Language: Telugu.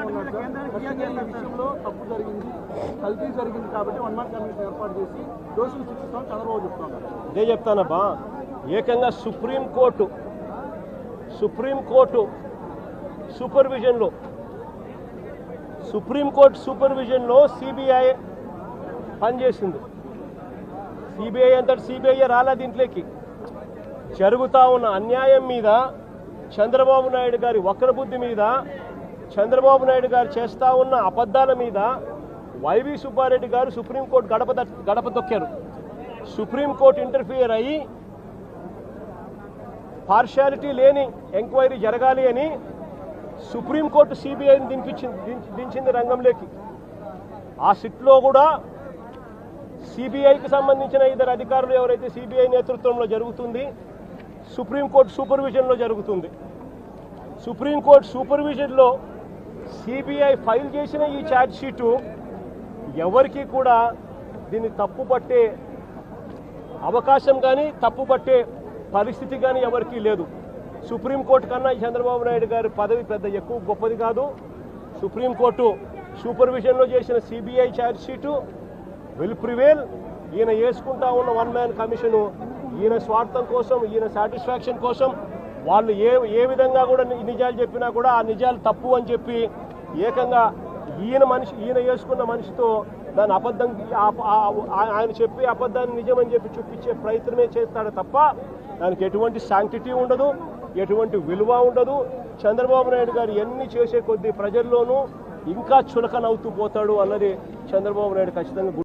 విషయంలో తప్పు జరిగింది కల్తీ జరిగింది కాబట్టి వన్ మంత్ కమిషన్ ఏర్పాటు చేసి దోషులు శిక్షిస్తాం చంద్రబాబు చెప్తున్నారు. ఇదే చెప్తానబ్బా ఏకంగా సుప్రీంకోర్టు సుప్రీంకోర్టు సూపర్విజన్లో సుప్రీంకోర్టు సూపర్విజన్లో సిబిఐ పనిచేసింది. సిబిఐ అంతటి సిబిఐ రాలే దీంట్లోకి. జరుగుతూ ఉన్న అన్యాయం మీద చంద్రబాబు నాయుడు గారి వక్రబుద్ధి మీద చంద్రబాబు నాయుడు గారు చేస్తూ ఉన్న అబద్ధాల మీద వైవి సుబ్బారెడ్డి గారు సుప్రీంకోర్టు గడప గడప తొక్కారు. సుప్రీంకోర్టు ఇంటర్ఫియర్ అయ్యి పార్షాలిటీ లేని ఎంక్వైరీ జరగాలి అని సుప్రీంకోర్టు సిబిఐని దింపించింది దించి- దించింది రంగంలోకి. ఆ సిట్లో కూడా సిబిఐకి సంబంధించిన ఇద్దరు అధికారులు ఎవరైతే సిబిఐ నేతృత్వంలో జరుగుతుంది సుప్రీంకోర్టు సూపర్విజన్లో జరుగుతుంది. సుప్రీంకోర్టు సూపర్విజన్లో సిబిఐ ఫైల్ చేసిన ఈ ఛార్జ్ షీటు ఎవరికి కూడా దీన్ని తప్పు పట్టే అవకాశం కానీ తప్పు పట్టే పరిస్థితి కానీ ఎవరికీ లేదు. సుప్రీంకోర్టు కన్నా చంద్రబాబు నాయుడు గారి పదవి పెద్ద ఎక్కువ గొప్పది కాదు. సుప్రీంకోర్టు సూపర్విజన్లో చేసిన CBI charge sheet will prevail ఈయన వేసుకుంటా ఉన్న వన్ మ్యాన్ కమిషను ఈయన స్వార్థం కోసం ఈయన సాటిస్ఫాక్షన్ కోసం వాళ్ళు ఏ ఏ విధంగా కూడా నిజాలు చెప్పినా కూడా ఆ నిజాలు తప్పు అని చెప్పి ఏకంగా ఈయన మనిషి ఈయన వేసుకున్న మనిషితో దాని అబద్ధం ఆ- ఆయన చెప్పి అబద్ధాన్ని నిజమని చెప్పి చూపించే ప్రయత్నమే చేస్తాడు తప్ప దానికి ఎటువంటి శాంక్టిటీ ఉండదు ఎటువంటి విలువ ఉండదు. చంద్రబాబు నాయుడు గారు ఎన్ని చేసే కొద్దీ ప్రజల్లోనూ ఇంకా చులకనవుతూ పోతాడు అన్నది చంద్రబాబు నాయుడు ఖచ్చితంగా గుర్తు